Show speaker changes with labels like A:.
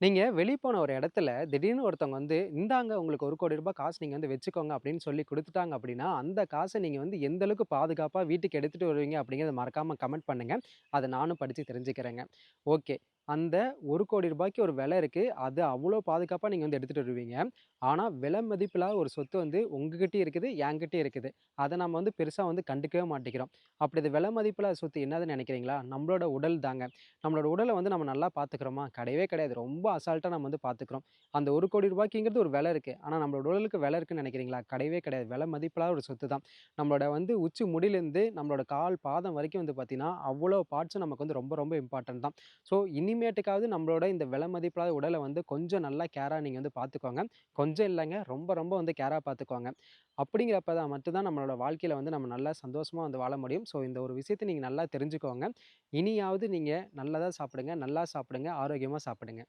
A: நீங்கள் வெளியே போன ஒரு இடத்துல திடீர்னு ஒருத்தவங்க வந்து, "இந்தாங்க உங்களுக்கு ஒரு கோடி ரூபாய் காசு நீங்கள் வந்து வச்சுக்கோங்க" அப்படின்னு சொல்லி கொடுத்துட்டாங்க அப்படின்னா, அந்த காசை நீங்கள் வந்து எந்த அளவுக்கு பாதுகாப்பாக வீட்டுக்கு எடுத்துகிட்டு வருவீங்க அப்படிங்கிறத மறக்காமல் கமெண்ட் பண்ணுங்கள் அதை நானும் படித்து தெரிஞ்சுக்கிறேங்க. ஓகே. அந்த ஒரு கோடி ரூபாய்க்கு ஒரு விலை இருக்குது அது அவ்வளோ பாதுகாப்பாக நீங்கள் வந்து எடுத்துகிட்டு வருவீங்க. ஆனால் விலை மதிப்பில்லாத ஒரு சொத்து வந்து உங்ககிட்டயும் இருக்குது, என்கிட்டயும் இருக்குது. அதை நம்ம வந்து பெருசாக வந்து கண்டுக்கவே மாட்டேங்கிறோம். அப்படி இது விலை மதிப்பில்லாத சொத்து என்னதுன்னு நினைக்கிறீங்களா? நம்மளோட உடல் தாங்க. நம்மளோட உடலை வந்து நம்ம நல்லா பார்த்துக்கிறோமா? கிடையவே கிடையாது. ரொம்ப அசால்ட்டாக நம்ம வந்து பார்த்துக்கிறோம். அந்த ஒரு கோடி ரூபாய்க்குங்கிறது ஒரு விலை இருக்குது ஆனால் நம்மளோட உடலுக்கு விலை இருக்குன்னு நினைக்கிறீங்களா? கிடையவே கிடையாது. விலை மதிப்பில்லாத ஒரு சொத்து தான். நம்மளோட வந்து உச்சி முடியிலேருந்து நம்மளோட கால், பாதம் வரைக்கும் வந்து பார்த்திங்கன்னா அவ்வளோ பார்ட்ஸும் நமக்கு வந்து ரொம்ப ரொம்ப இம்பார்ட்டன்ட் தான். ஸோ, இனிமேல் இனிமேட்டுக்காவது நம்மளோட இந்த விலை மதிப்பில்லாத உடலை வந்து கொஞ்சம் நல்லா கேராக நீங்கள் வந்து பார்த்துக்கோங்க. கொஞ்சம் இல்லைங்க ரொம்ப ரொம்ப வந்து கேராக பார்த்துக்கோங்க. அப்படிங்கிறப்ப தான் மட்டும்தான் நம்மளோட வாழ்க்கையில் வந்து நம்ம நல்லா சந்தோஷமாக வந்து வாழ முடியும். ஸோ, இந்த ஒரு விஷயத்தை நீங்கள் நல்லா தெரிஞ்சுக்கோங்க. இனியாவது நீங்கள் நல்லதாக சாப்பிடுங்க, நல்லா சாப்பிடுங்க, ஆரோக்கியமாக சாப்பிடுங்க.